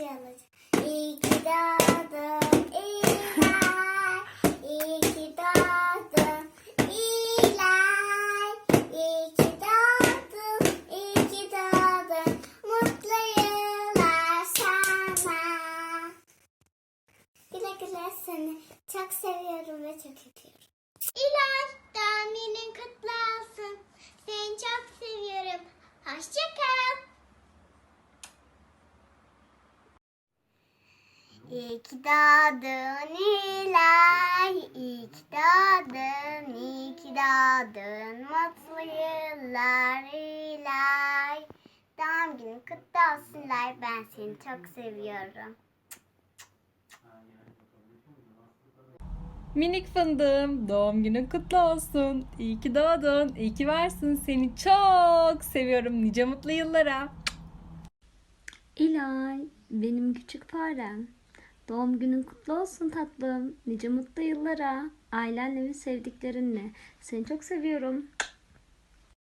çalacağım. İyi ki doğdun İlay. İyi ki doğdun İlay. İyi ki doğdun. Mutlu yıllar sana. Güle seni çok seviyorum ve çok öpüyorum. İlay, doğum günün kutlu olsun. Seni çok seviyorum. Hoşça kal. Doğdun, iyi ki doğdun. Mutlu yıllar İlay. Doğum günün kutlu olsun İlay, ben seni çok seviyorum. Minik fındığım doğum günün kutlu olsun. İyi ki doğdun. İyi ki varsın. Seni çok seviyorum. Nice mutlu yıllara. İlay, benim küçük farem. Doğum günün kutlu olsun tatlım. Nice mutlu yıllara. Ailenle ve sevdiklerinle. Seni çok seviyorum.